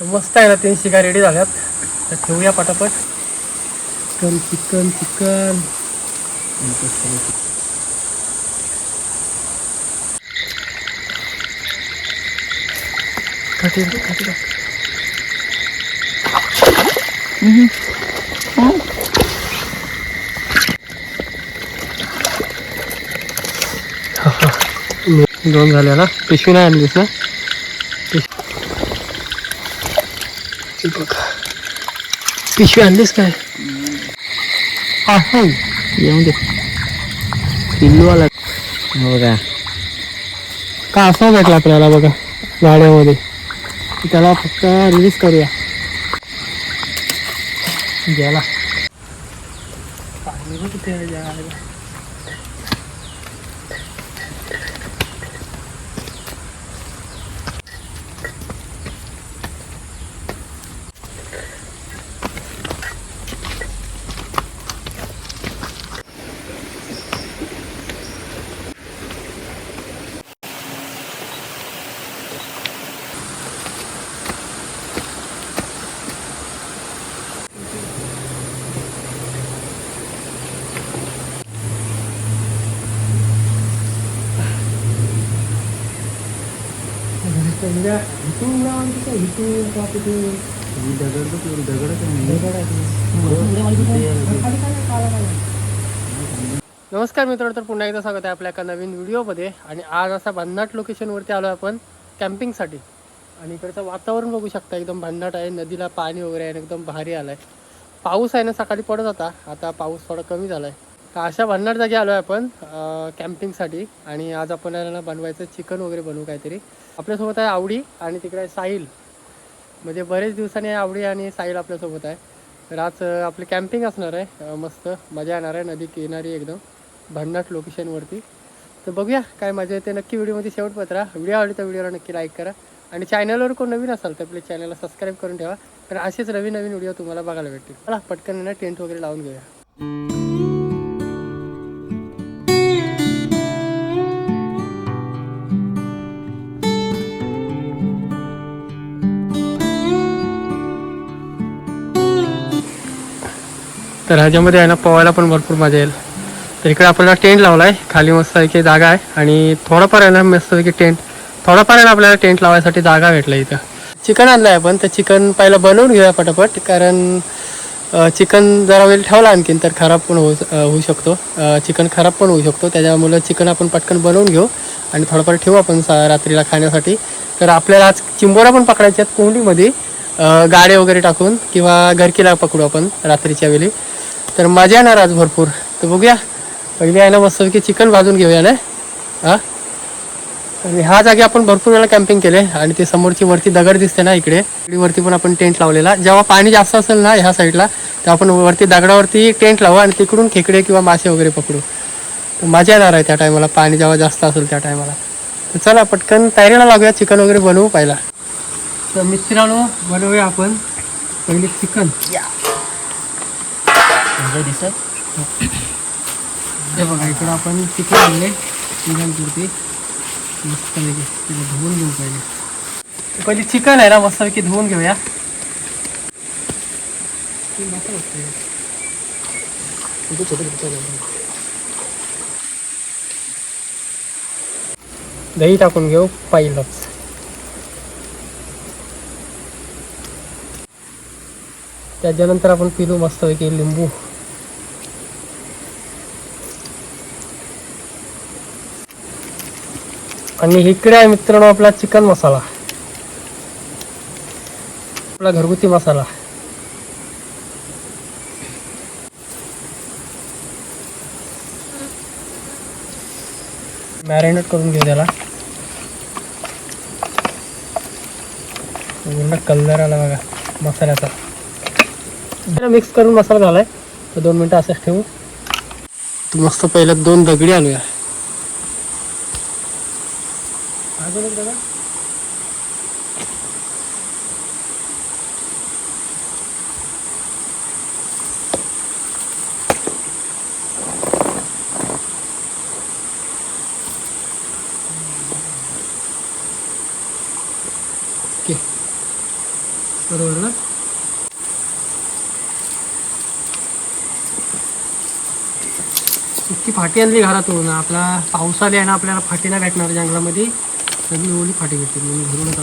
तर मस्त आहे ना तीन शिका रेडी झाल्यात. तर ठेवूया पटापट. Chicken chicken chicken. खाटी खाटी टाक. दोन झाल्या ना? पिशवी नाही आणलीस ना पिश- हे बघ. पिशवी आणलीस काय? हा येऊन दे. पिल्लू आला बघा. का असा भेटला आपल्याला बघा गाड्यामध्ये. त्याला फक्त रिलीज करूया. गेला. पाणी बघ समजा इथून लावून तिथं इथून का तिथून नमस्कार मित्रांनो तर पुन्हा एकदा स्वागत आहे आपल्या एका नवीन व्हिडिओमध्ये. आणि आज असा भन्नाट लोकेशनवरती आलो आपण कॅम्पिंगसाठी. आणि इकडचं वातावरण बघू शकता एकदम भन्नाट आहे. नदीला पाणी वगैरे आहे आणि एकदम भारी आलं आहे पाऊस आहे ना सकाळी पडत होता. आता पाऊस थोडा कमी झाला आहे तर अशा भन्नाट जागी आलो आहे आपण कॅम्पिंगसाठी आणि आज आपण बनवायचं चिकन वगैरे बनवू काहीतरी. आपल्यासोबत आहे आवडी आणि तिकडे आहे साहिल. म्हणजे बरेच दिवसांनी आवडी आणि साहिल आपल्यासोबत आहे. तर आज आपली कॅम्पिंग असणार आहे. मस्त मजा येणार आहे. नदी किनारी एकदम भन्नाट लोकेशनवरती तर बघूया काय मजा येते. नक्की व्हिडिओमध्ये शेवट राहा. व्हिडिओ आवडली तर व्हिडिओला नक्की लाईक करा. आणि चॅनलवर कोण नवीन असाल तर आपल्या चॅनलला सबस्क्राईब करून ठेवा. तर असेच नवीन नवीन व्हिडिओ तुम्हाला बघायला भेटतील. चला पटकन ना टेंट वगैरे लावून घेऊया. तर ह्याच्यामध्ये आहे ना पोहायला पण भरपूर मजा येईल. तर इकडे आपल्याला टेंट लावला आहे खाली मस्त जागा आहे. आणि थोडाफार आहे ना मस्तपैकी टेंट. थोडाफार आहे ना आपल्याला टेंट लावायसाठी जागा भेटला इथं. चिकन आणलं आहे आपण तर चिकन पहिला बनवून घेऊया पटापट. कारण चिकन जरा वेळ ठेवला आणखीन तर खराब पण होऊ होऊ शकतो. चिकन खराब पण होऊ शकतो. त्याच्यामुळं चिकन आपण पटकन बनवून घेऊ. आणि थोडंफार ठेवू आपण सा रात्रीला खाण्यासाठी. तर आपल्याला आज चिंबोरा पण पकडायच्या आहेत कोंडीमध्ये गाडे वगैरे टाकून किंवा घरकीला पकडू आपण रात्रीच्या वेळी. तर मजा येणार आज भरपूर. तर बघूया. पहिले आहे ना मस्तपैकी चिकन भाजून घेऊया ना? हां? आणि ह्या जागी आपण भरपूर वेळा कॅम्पिंग केले आणि ते समोरची वरती दगड दिसते ना इकडे. वरती पण आपण टेंट लावलेला. जेव्हा पाणी जास्त असेल ना ह्या साईडला तेव्हा आपण वरती दगडावरती टेंट लावू आणि तिकडून खेकडे किंवा मासे वगैरे पकडू. तर मजा येणार आहे त्या टायमाला पाणी जेव्हा जास्त असेल त्या टायमाला तर चला पटकन तयारीला लागूया. चिकन वगैरे बनवू पाहिला. तर मित्रांनो बनवूया आपण पहिले चिकन. चांगलं दिसत. हे बघा इकडं आपण चिकन आणले? चिकन पुरती मस्तपैकी तिला धुवून घेऊ पहिले. पहिले चिकन आहे ना मस्तपैकी धुवून घेऊया. दही टाकून घेऊ पहिलंच. त्याच्यानंतर आपण पिलू मस्तपैकी लिंबू. आणि इकडे आहे मित्रांनो आपला चिकन मसाला. आपला घरगुती मसाला. मॅरिनेट करून घेऊ त्याला. पूर्ण कलर आला बघा मसाल्याचा. मिक्स करून मसाला झालाय. तर दोन मिनटं असंच ठेवू. मस्त पहिल्या दोन दगडी आणूया अजून एक दादा ओके. बरोबर ना? इतकी फाटी आणली घरातून. आपला पावसाला आहे ना आपल्याला फाटी नाही भेटणार जंगलामध्ये. सगळी ओली फाटी भेटते म्हणून घरूनच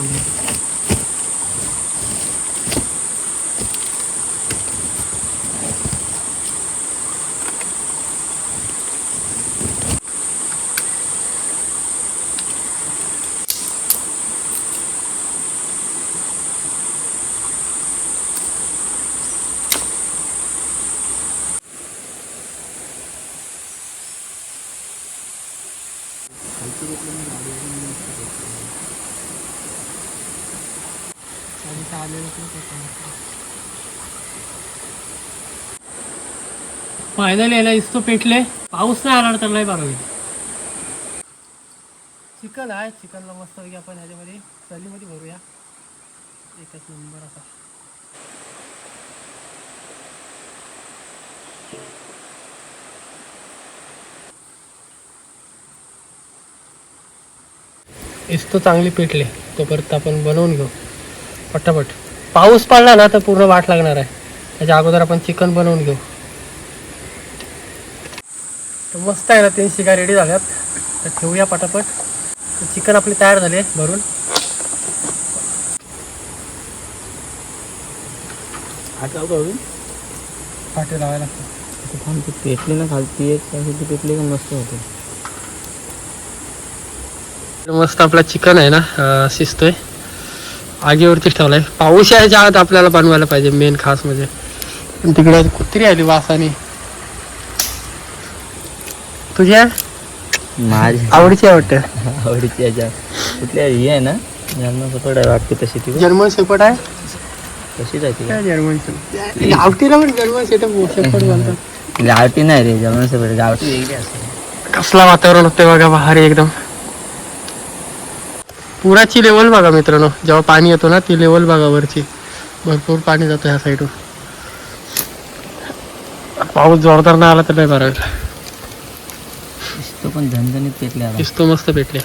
फायनली याला इस्तो पेटले. पाऊस नाही आला तर नाही बरं चिकन आहे. चिकनला मस्त पैकी आपण ह्याच्यामध्ये चलीमध्ये भरूया. एकच नंबर असा इस्तो चांगली पेटले. तोपर्यंत आपण बनवून घेऊ. पटापट. पाऊस पडला ना तर पूर्ण वाट लागणार आहे. त्याच्या अगोदर आपण चिकन बनवून घेऊ. तर मस्त आहे ना तीन शिका रेडी झाल्यात. तर ठेवूया पटापट. चिकन आपले तयार झाले भरून. फाटे लावायला थांब ती पेटली ना खालती एक पेटली का मस्त होते. मस्त आपला चिकन आहे ना शिजतोय. आगीवरतीच ठेवलाय. पाऊस यायच्या आत आपल्याला बनवायला पाहिजे मेन खास म्हणजे पण तिकडे कुत्री आली वासाने. तुझ्या? माझी आवडीची आहे वाटतं. आवडीची याच्या कुठल्या ही आहे ना जन्म सपोर्ट आहे वाटते तशी ती. जर्मन शेपट आहे? तशीच आहे ती. काय जर्मन शेपट गावठीला पण जर्मन शेपट शेपट गावठी नाही रे जन्म सपोर्ट गावठी वेगळी असते. कसला वातावरण होते बघा भारी एकदम. पुराची लेवल बघा मित्रांनो जेव्हा पाणी येतो ना ती लेवल बघा वरची. भरपूर पाणी जातं ह्या साईडून पाऊस जोरदार नाही आला तर नाही बरं होईल. तो पण झणझणीत पेटले आला दिसतो मस्त भेटले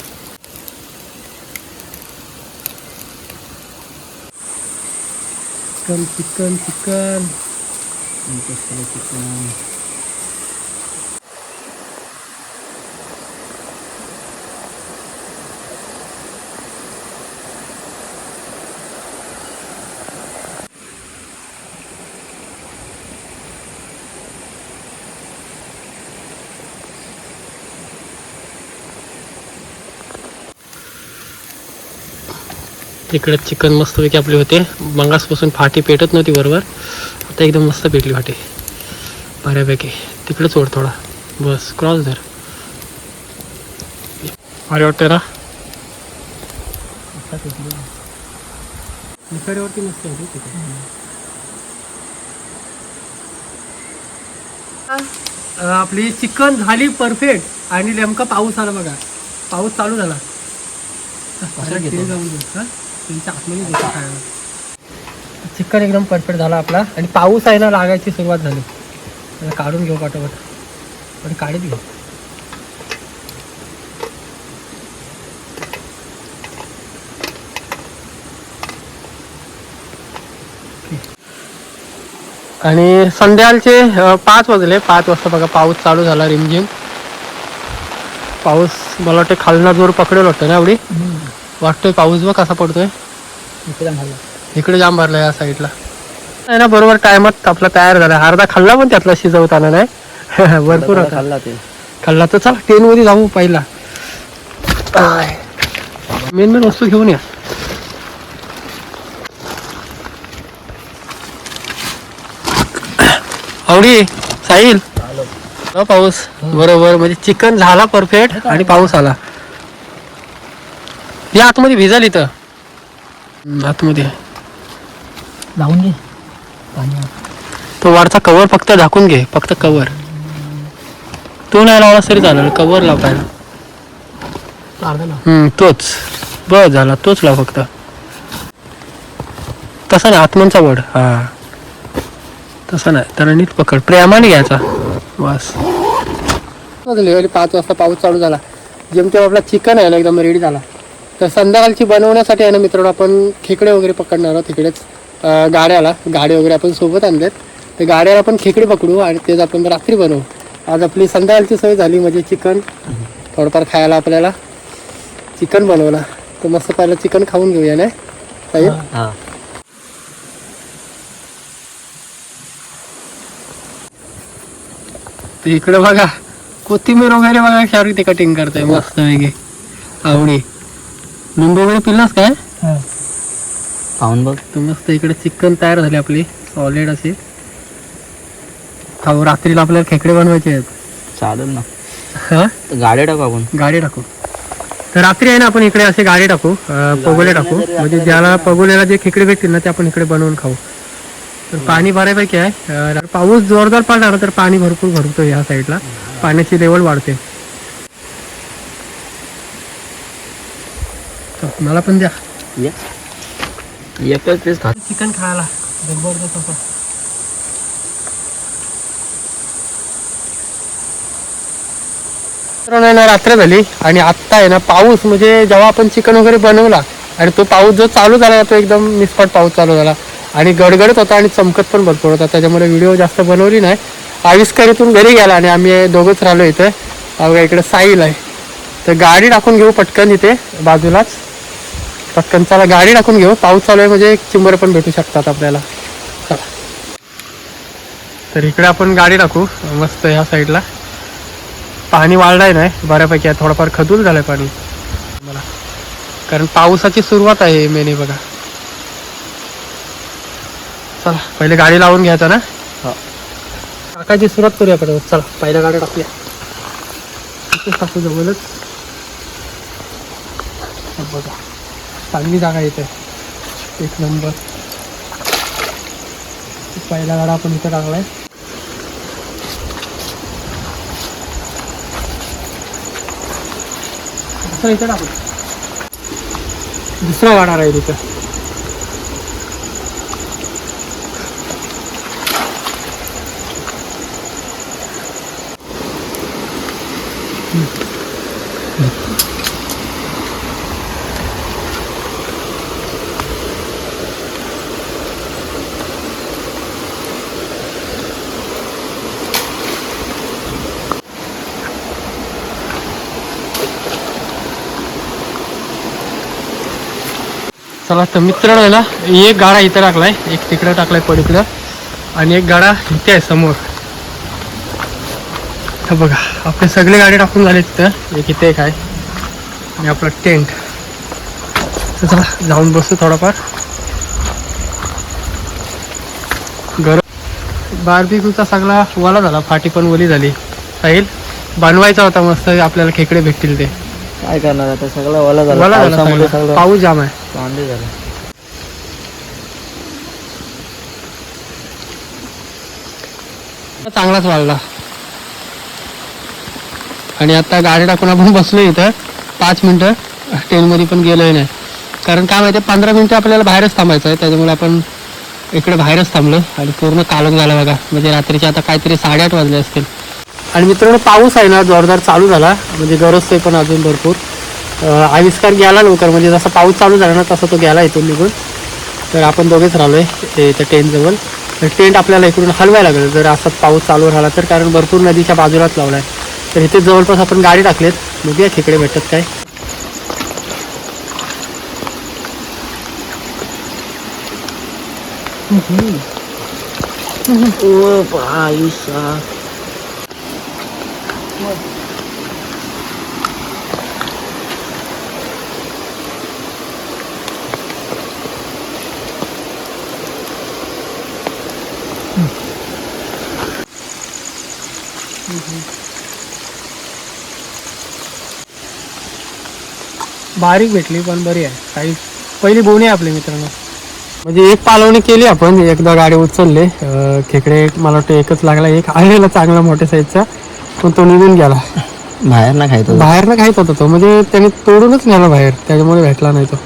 चिकन चिकन चिकन. तिकडे चिकन मस्तपैकी आपले होते. मंगासपासून फाटी पेटत नव्हती बरोबर आता एकदम मस्त पेटली फाटी. बऱ्यापैकी. तिकडे सोड थोडा. बस क्रॉस धर. भारी वाटतंय ना? मस्त होती आपली चिकन झाली परफेक्ट आणि नेमका पाऊस आला बघा. पाऊस चालू झाला. जाऊन? त्यांच्या आतमध्ये खायला. चिकन एकदम परफेक्ट झाला आपला. आणि पाऊस आहे ना लागायची सुरुवात झाली. काढून घेऊ पाठोपाठ आणि काढत घेऊ. आणि संध्याकाळचे पाच वाजले. पाच वाजता बघा पाऊस चालू झाला रिमझिम. पाऊस मला वाटतं खालना जोर पकडेल वाटतं ना एवढी? वाटतोय पाऊस बघ कसा पडतोय. इकडे जाम भरला या साईडला आहे ना बरोबर टायमात आपला तयार झाला. अर्धा खाल्ला पण त्यातला शिजवताना नाही? भरपूर खाल्ला ते. खाल्ला तर चला ट्रेन मध्ये जाऊ पहिला. मेन मेन वस्तू घेऊन या. आवडी साहिल. पाऊस. बरोबर म्हणजे चिकन झाला परफेक्ट आणि पाऊस आला. या आतमध्ये भिजाल इथं. आतमध्ये. लावून घे. पाणी तो वरचा कवर फक्त झाकून घे फक्त कवर तो नाही लावला तरी चालेल कवर लाव पाहिजे हम्म तोच. बस झाला तोच लाव फक्त. तसा नाही आत्मनचा वड. हा. तसा नाही तर नीट पकड. प्रेमाने घ्यायचा. बस. पाच वाजता पाऊस चालू झाला. जेमतेम आपला चिकन आहे ना एकदम रेडी झाला. तर संध्याकाळची बनवण्यासाठी आहे ना मित्रांनो आपण खेकडे वगैरे पकडणार आहोत तिकडेच गाड्याला गाडी वगैरे आपण सोबत आणलेत. ते गाड्याला आपण खेकडे पकडू आणि तेच आपण रात्री बनवू. आज आपली संध्याकाळची सोय झाली म्हणजे चिकन. थोडंफार खायला आपल्याला चिकन बनवला. तर मस्त पहिलं चिकन खाऊन घेऊया ना तर इकडे बघा कोथिंबीर वगैरे बघा शावरी ते कटिंग करतोय मस्त वेगळे आवडी. लिंबू वगैरे पिलास काय? पाहून बघ तर मस्त इकडे चिकन तयार झाले आपली सॉलिड असे खाऊ रात्रीला आपल्याला खेकडे बनवायचे आहेत. चालेल ना. हा? गाड्या टाकू आपण. गाडी टाकू. तर रात्री आहे ना आपण इकडे असे गाडी टाकू पगोले टाकू. म्हणजे ज्याला पगोल्याला जे खेकडे भेटतील ना ते आपण इकडे बनवून खाऊ. तर पाणी बऱ्यापैकी आहे. पाऊस जोरदार पडला ना तर पाणी भरपूर भरतो ह्या साईडला पाण्याची लेवल वाढते. मला पण द्या. या. एकच तेच खात चिकन खायला. जबरदस्त असं मित्रांनो, आहे ना रात्र झाली आणि आत्ता आहे ना पाऊस म्हणजे जेव्हा आपण चिकन वगैरे बनवला आणि तो पाऊस जो चालू झाला ना, तो एकदम निस्पट पाऊस चालू झाला. आणि गडगडत होता आणि चमकत पण भरपूर होता. त्याच्यामुळे व्हिडिओ जास्त बनवली नाही. आविष्कारीतून घरी गेला आणि आम्ही दोघंच राहिलो इथे. इकडे साईल आहे. तर गाडी टाकून घेऊ पटकन इथे बाजूलाच. पटकन चला गाडी टाकून घेऊ. पाऊस चालू आहे म्हणजे चिंबर पण भेटू शकतात आपल्याला. चला. तर इकडे आपण गाडी टाकू. मस्त ह्या साईडला. पाणी वाढलंय नाही बऱ्यापैकी आहे. थोडंफार खदूल झालंय पाणी. मला कारण पावसाची सुरुवात आहे मेने बघा. चला पहिले गाडी लावून घ्यायचा ना? हो. टाकायची सुरुवात करूया पटापट चला पहिल्या गाड्या टाकूया. टाकू जवळच. बघा. चांगली जागा इथे. एक नंबर. पहिला गाडा आपण इथं टाकलाय दुसरा इथं टाकू. दुसरा गाडा राहील इथं. चला तर मित्रांनो एक गाडा इथं टाकलाय. एक तिकडं टाकलाय पलीकडं. आणि एक गाडा इथे आहे समोर. बघा आपले सगळे गाडी टाकून झाले तिथं एक इथे एक आहे. आणि आपला टेंट. तर चला जाऊन बसू थोडाफार. गरम बारबीक्यूचा सगळा वाला झाला फाटी पण ओली झाली. साहिल बनवायचा होता मस्त आपल्याला खेकडे भेटतील ते. काय करणार आता? सगळं ओला झालं. ओला झाला पावसामुळे सगळा. सगळं पाऊस जाम आहे. कांदे झालं. चांगलाच वाढला. आणि आता गाडी टाकून आपण बसलो इथं. पाच मिनिटं. ट्रेनमध्ये पण गेलोय नाही. कारण काय माहिती पंधरा मिनिटं आपल्याला बाहेरच थांबायचं आहे. त्याच्यामुळे आपण इकडे बाहेरच थांबलो. आणि पूर्ण कालून झाला बघा. म्हणजे रात्रीचे आता काहीतरी साडेआठ वाजले असतील. आणि मित्रांनो पाऊस आहे ना जोरदार चालू झाला. म्हणजे गरजतोय पण अजून भरपूर. आविष्कार गेला लवकर म्हणजे जसा पाऊस चालू झाला ना तसा तो गेला इथून निघून. तर आपण दोघेच राहिलोय ते इथं टेंटजवळ. तर टेंट आपल्याला इकडून हलवायला लागेल. जर असाच पाऊस चालू राहिला तर कारण भरपूर नदीच्या बाजूलाच लावलाय. तर इथे जवळपास आपण गाडी टाकलेत. बघूया खेकडे भेटत काय. ओ पायसा बारीक भेटली पण बरी आहे. काही पहिली बोनी आपले मित्रांनो. म्हणजे एक पालवणी केली आपण एकदा गाडी उचलले. खेकडे मला वाटतं एकच लागला एक आलेला चांगला मोठ्या साईजचा पण तो निघून गेला. बाहेर ना खायचं बाहेर ना खायच होता तो. म्हणजे त्याने तोडूनच नेला बाहेर. त्याच्यामुळे भेटला नाही तो.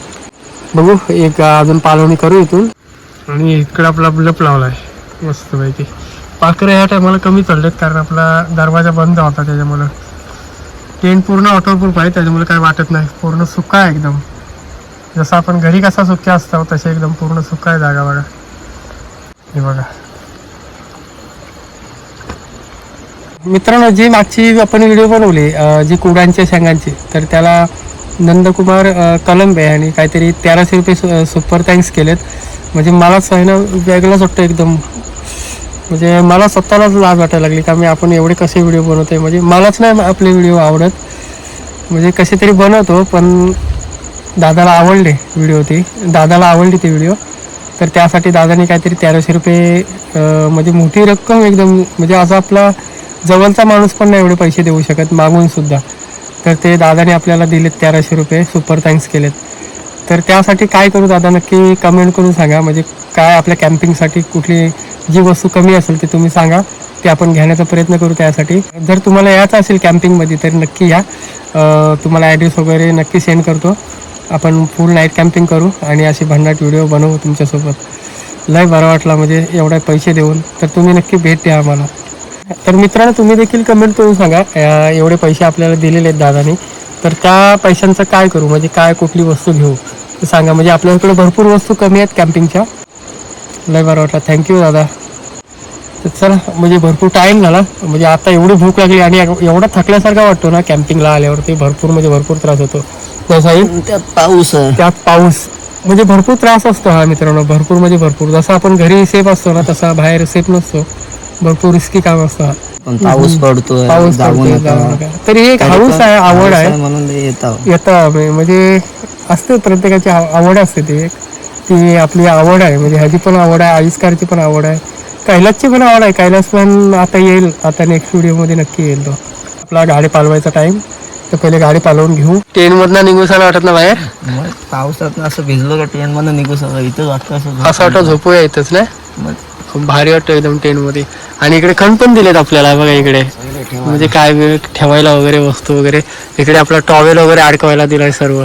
बघू एक अजून पालवणी करू इथून. आणि इकडे आपला लप लावलाय. मस्त पैकी पाखरं ह्या टायमाला कमी चाललेत कारण आपला दरवाजा बंद होता त्याच्यामुळं. टेंट पूर्ण वॉटरप्रूफ आहे त्याच्यामुळे काय वाटत नाही. पूर्ण सुका आहे एकदम. जसं आपण घरी कसा सुक्या असतो तसे एकदम पूर्ण सुका आहे जागा बघा. हे बघा. मित्रांनो जी मागची आपण व्हिडिओ बनवली जी कुडांच्या शेंगांची तर त्याला नंदकुमार कलंबे आणि काहीतरी तेराशे रुपये सु- सुपर थँक्स केलेत. म्हणजे मलाच आहे ना वेगळंच वाटतं एकदम. म्हणजे मला स्वतःलाच लाज वाटायला लागली का मी आपण एवढे कसे व्हिडिओ बनवतोय. म्हणजे मलाच नाही आपले व्हिडिओ आवडत. म्हणजे कसे तरी बनवतो पण दादाला आवडले व्हिडिओ ती. दादाला आवडली ती व्हिडिओ तर त्यासाठी दादाने काहीतरी तेराशे रुपये म्हणजे मोठी रक्कम एकदम म्हणजे असं आपला जवळचा माणूस पण नाही एवढे पैसे देऊ शकत मागून सुद्धा. तर ते दादाने आपल्याला दिलेत तेराशे रुपये सुपर थँक्स केलेत. तर त्यासाठी काय करू दादा नक्की कमेंट करून सांगा. म्हणजे काय आपल्या कॅम्पिंगसाठी कुठली जी वस्तू कमी असेल ती तुम्ही सांगा ते आपण घेण्याचा प्रयत्न करू त्यासाठी. जर तुम्हाला यायचं असेल कॅम्पिंगमध्ये तर नक्की या. तुम्हाला ॲड्रेस वगैरे नक्की सेंड करतो. आपण फुल नाईट कॅम्पिंग करू आणि अशी भन्नाट व्हिडिओ बनवू तुमच्यासोबत. लय बरं वाटला म्हणजे एवढे पैसे देऊन. तर तुम्ही नक्की भेट द्या आम्हाला. तर मित्रांनो तुम्ही देखील कमेंट करून सांगा. एवढे पैसे आपल्याला दिलेले आहेत दादानी. तर त्या पैशांचं काय करू? म्हणजे काय कुठली वस्तू घेऊ? ते सांगा. म्हणजे आपल्याकडे भरपूर वस्तू कमी आहेत कॅम्पिंगच्या लय बरं वाटलं. थँक्यू दादा. तर चला म्हणजे भरपूर टाईम झाला. म्हणजे आता एवढी भूक लागली आणि एवढा थकल्यासारखा वाटतो ना कॅम्पिंगला आल्यावरती भरपूर म्हणजे भरपूर त्रास होतो. त्यात पाऊस त्यात पाऊस. म्हणजे भरपूर त्रास असतो हा मित्रांनो. भरपूर म्हणजे भरपूर. जसं आपण घरी सेफ असतो ना तसा बाहेर सेफ नसतो. भरपूर रिस्की काम असतं. पण पाऊस पडतोय पाऊस जाऊ पडतोय, नका. जाऊ नका. तरी एक हाऊस आहे आवड आहे. म्हणून येतो. येतं म्हणजे- म्हणजे असते प्रत्येकाची आव- आवड असते ती एक. ती आपली आवड आहे म्हणजे ह्याची पण आवड आहे आविष्कारची पण आवड आहे. कैलासची पण आवड आहे. कैलास पण आता येईल. आता नेक्स्ट व्हिडिओमध्ये नक्की येईल तो. आपला गाडी पालवायचा टाइम तर पहिले गाडी पालवून घेऊ. ट्रेन मधनं निघूसायला वाटत ना बाहेर. पावसात असं भिजलो का ट्रेन मध्ये निघू सगळं इथं वाटतं असं झोप असं वाटतं झोपूया इथंच ना मग खूप भारी वाटतं एकदम टेंटमध्ये आणि इकडे खण पण दिलेत आपल्याला बघा इकडे. म्हणजे काय वेळ ठेवायला वगैरे वस्तू वगैरे. इकडे आपला टॉवेल वगैरे अडकवायला दिलाय सर्व.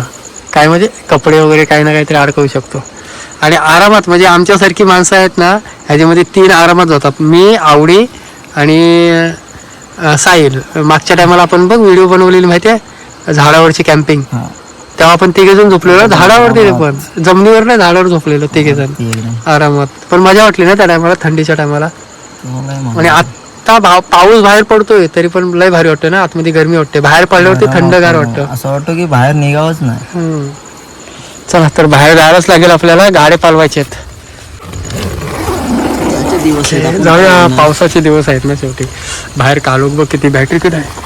काय म्हणजे कपडे वगैरे काही ना काहीतरी अडकवू शकतो. आणि आरामात म्हणजे आमच्यासारखी माणसं आहेत ना ह्याच्यामध्ये तीन आरामात जातात. मी आवडी आणि साहिल. मागच्या टायमाला आपण बघ व्हिडिओ बनवलेली माहिती आहे झाडावरची कॅम्पिंग तेव्हा आपण तिघे जण झोपलेलो झाडावरती ते पण. जमिनीवर नाही झाडावर झोपलेलो तिघे जण. आरामात. पण मजा वाटली ना त्या टायमाला थंडीच्या टायमाला. काय आणि आता भाव पाऊस बाहेर पडतोय तरी पण लय भारी वाटतं ना आतमध्ये गरमी वाटते. बाहेर पडल्यावरती. थंडगार वाटतं. असं वाटतं की बाहेर निघावंच नाही. हम्म. चला तर बाहेर जायलाच लागेल आपल्याला गाड्या पालवायचे आहेत. त्याचे दिवस आहेत. आपण जाऊया? पावसाचे दिवस आहेत ना शेवटी. बाहेर कालोख बघ किती बॅटरी किती आहे.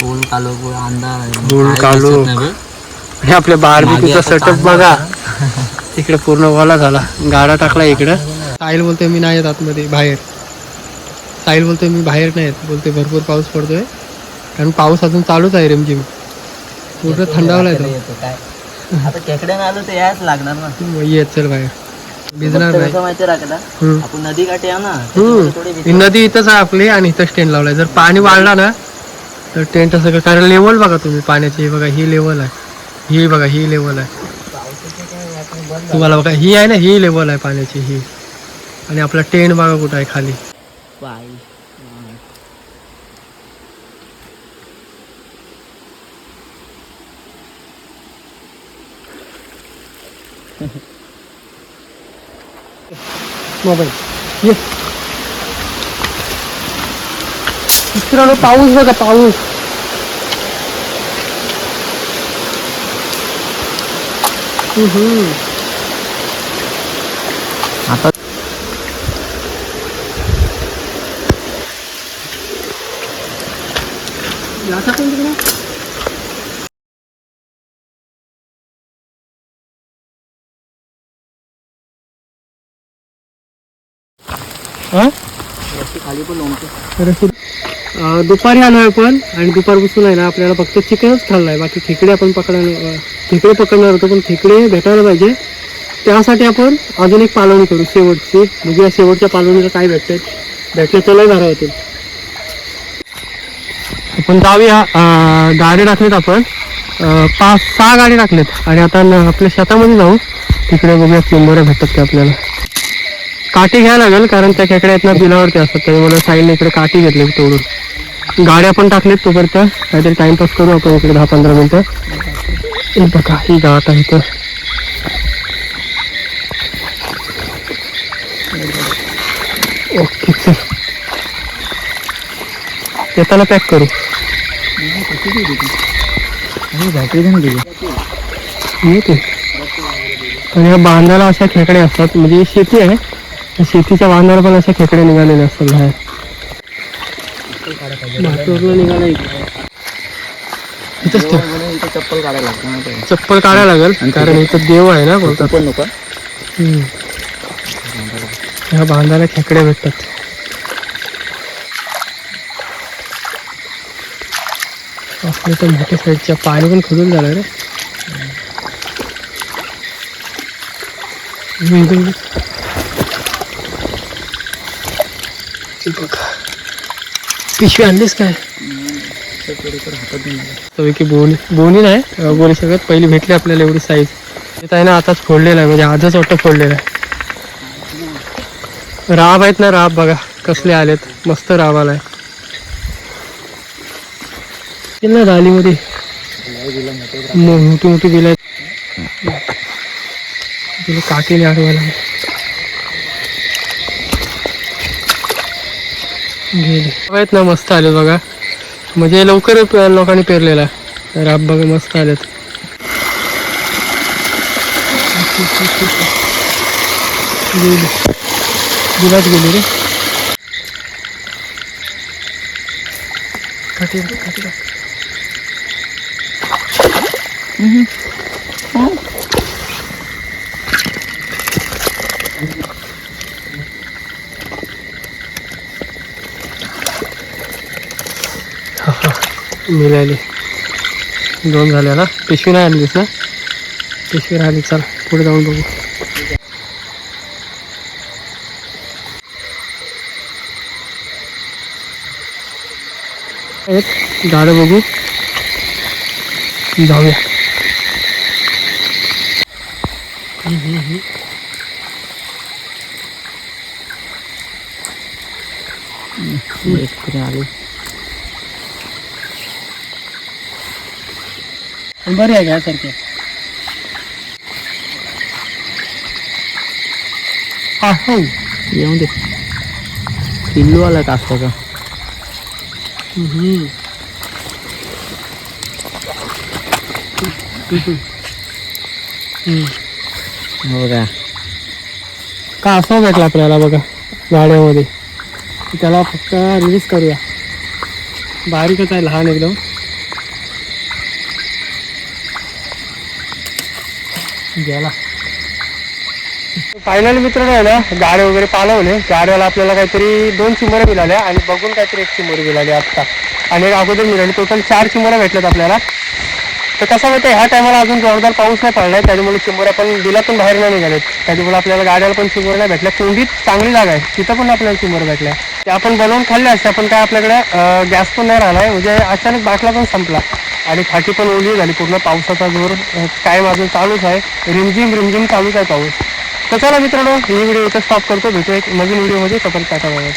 फुल कालो अंधार काय कालो. आणि आपल्या बारबीचा सेटअप बघा. इकडे पूर्ण ओला झाला. गाडा टाकला इकडं. साहिल बोलतोय मी नाही येत आतमध्ये बाहेर. साहिल बोलतोय मी बाहेर नाही येत. बोलतोय भरपूर पाऊस पडतोय. कारण पाऊस अजून चालूच आहे रिमझिम. पूर्ण थंडावला येतो येतो काय? आता खेकड्यानं आलो तर यायच लागणार ना. मग येत चल बाहेर. भिजणार नाही. नदी काठी ना ही नदी इथंच आहे आपली आणि इथंच टेंट लावलाय. जर पाणी वाढला ना तर टेंट का- कारण लेवल बघा तुम्ही पाण्याची ही बघा ही लेवल आहे. ही बघा ही लेवल आहे. तुम्हाला बघा ही आहे ना ही लेवल आहे पाण्याची ही. आणि आपला टेंट बघा कुठं आहे खाली. मोबाईल. ये. मित्रांनो पाऊस बघा पाऊस. आता? हा? खाली पण दुपारी आलो आपण आणि दुपारपासून आहे ना आपल्याला फक्त चिकनच खाल्लाय. बाकी खेकडे आपण पकडायला खेकडे पकडणार होतो पण खेकडे भेटायला पाहिजे. त्यासाठी आपण अजून एक पालवणी करू शेवटची. म्हणजे या शेवटच्या पालवणीला काय भेटते भेटले तर लय धारा होतील आपण जाऊया गाडी टाकलेत आपण. पाच सहा गाडी टाकलेत आणि आता आपल्या शेतामध्ये जाऊ. तिकडे बघूया चेंबऱ्या भेटतात का आपल्याला. काठी घ्यायला लागेल कारण त्या खेकड्या आहेत ना बिलावरती असतात. त्यामुळे साईडने इकडे काठी घेतली तोडून गाड्या पण टाकलेत तोपर्यंत. काहीतरी टाइमपास करू आपण इकडे दहा पंधरा मिनिटं. हे बघा ही गाठ आहे तर ओके चल. येताना पॅक करू. बॅटरी पण या बांधाला अशा खेकडे असतात म्हणजे शेती आहे. शेतीच्या बांधाला पण अशा खेकडे निघालेले असतात बाहेर. निघाला. इथंच ठेव. चप्पल काढायला लागतं माहिती आहे चप्पल काढायला लागेल कारण इथं देव आहे ना बोलतात पण नको हम्म. ह्या बांधाला खेकडे भेटतात आपल्या तर मोठ्या साईडच्या पाणी पण खोदून झालं रे हम्म, इथं- इथं. बघ. पिशवी आणलीस काय? की बोनी बोनी नाही बोलू बोनी पहिली भेटली आपल्याला एवढी साईज आहे ना आताच फोडलेलं आहे म्हणजे आजच वाटतं फोडलेलं आहे. राब आहेत ना राब बघा कसले आलेत. मस्त राब आलाय. आहे ना दालीमध्ये. मो- मोठी मोठी बिल आहेत. तिला काकीने आहेत ना मस्त आले बघा. म्हणजे लवकर लोकांनी पेरलेला. राब बघा मस्त आलेत. दिलाच बिलात गेली रे. काठी काठी मिळाली. दोन झाले ना? पिशवी नाही आणलीस ना? पिशवी राहिली चल. पुढे जाऊन बघू. एक झाडं बघू. जाऊया. आली. आली बरी आहे घ्यासारखे हा हो. येऊन दे. पिल्लू आला हम्म. हम्म. हो का? का असं भेटला आपल्याला बघा गाड्यामध्ये? त्याला फक्त रिलीज करूया. बारीकच आहे लहान एकदम. गेला फायनली मित्र आहे ना गाडे वगैरे पालवले. गाड्याला आपल्याला काहीतरी दोन चिमोऱ्या मिळाल्या आणि बघून काहीतरी एक चिमोरी मिळाली आत्ता. आणि एक अगोदर मिळाली. टोटल चार चिमोऱ्या भेटल्यात आपल्याला. तर कसं माहिती ह्या टायमाला अजून जोरदार पाऊस नाही पडलाय. त्याच्यामुळे चिमोऱ्या पण बिलातून बाहेर नाही निघालेत. त्याच्यामुळे आपल्याला गाड्याला पण चिमोऱ्या नाही भेटल्या. कोंडीत चांगली जागा आहे. तिथं पण आपल्याला चिमोऱ्या भेटल्या. त्या आपण बनवून खाल्ल्या असत्या पण काय आपल्याकडे गॅस पण नाही राहिला आहे म्हणजे अचानक बाटला पण संपला. आणि फाटी पण ओली झाली पूर्ण पावसाचा जोर. काय माझं चालूच आहे. रिमझिम रिमझिम चालूच आहे पाऊस. तर चला मित्रांनो ही व्हिडिओ इथं स्टॉप करतो. भेटू एक नवीन व्हिडिओमध्ये. तोपर्यंत टाटा बाय